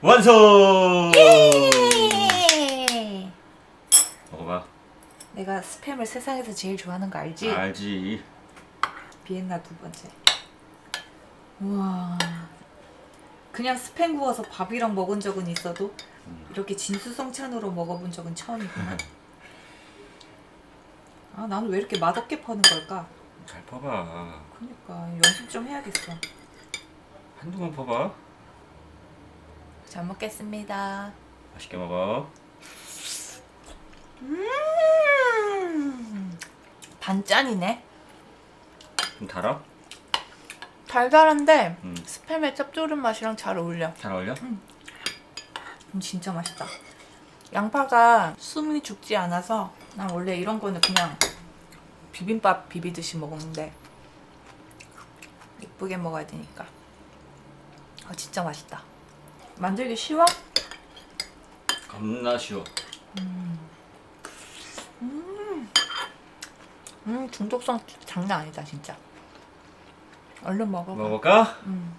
완성! 예! 먹어봐. 내가 스팸을 세상에서 제일 좋아하는 거 알지? 알지. 비엔나 두 번째. 우와. 그냥 스팸 구워서 밥이랑 먹은 적은 있어도 이렇게 진수성찬으로 먹어본 적은 처음이구나. 아, 나는 왜 이렇게 맛없게 퍼는 걸까? 잘 퍼봐. 그러니까 연습 좀 해야겠어. 한두 번 퍼봐. 잘 먹겠습니다. 맛있게 먹어. 음, 반짠이네. 좀 달아? 달달한데 음. 스팸의 짭조름 맛이랑 잘 어울려. 잘 어울려? 음, 진짜 맛있다. 양파가 숨이 죽지 않아서 난 원래 이런 거는 그냥 비빔밥 비비듯이 먹는데 예쁘게 먹어야 되니까. 아 진짜 맛있다. 만들기 쉬워? 겁나 쉬워. 음 중독성 장난 아니다 진짜. 얼른 먹어봐. 먹어볼까? 음.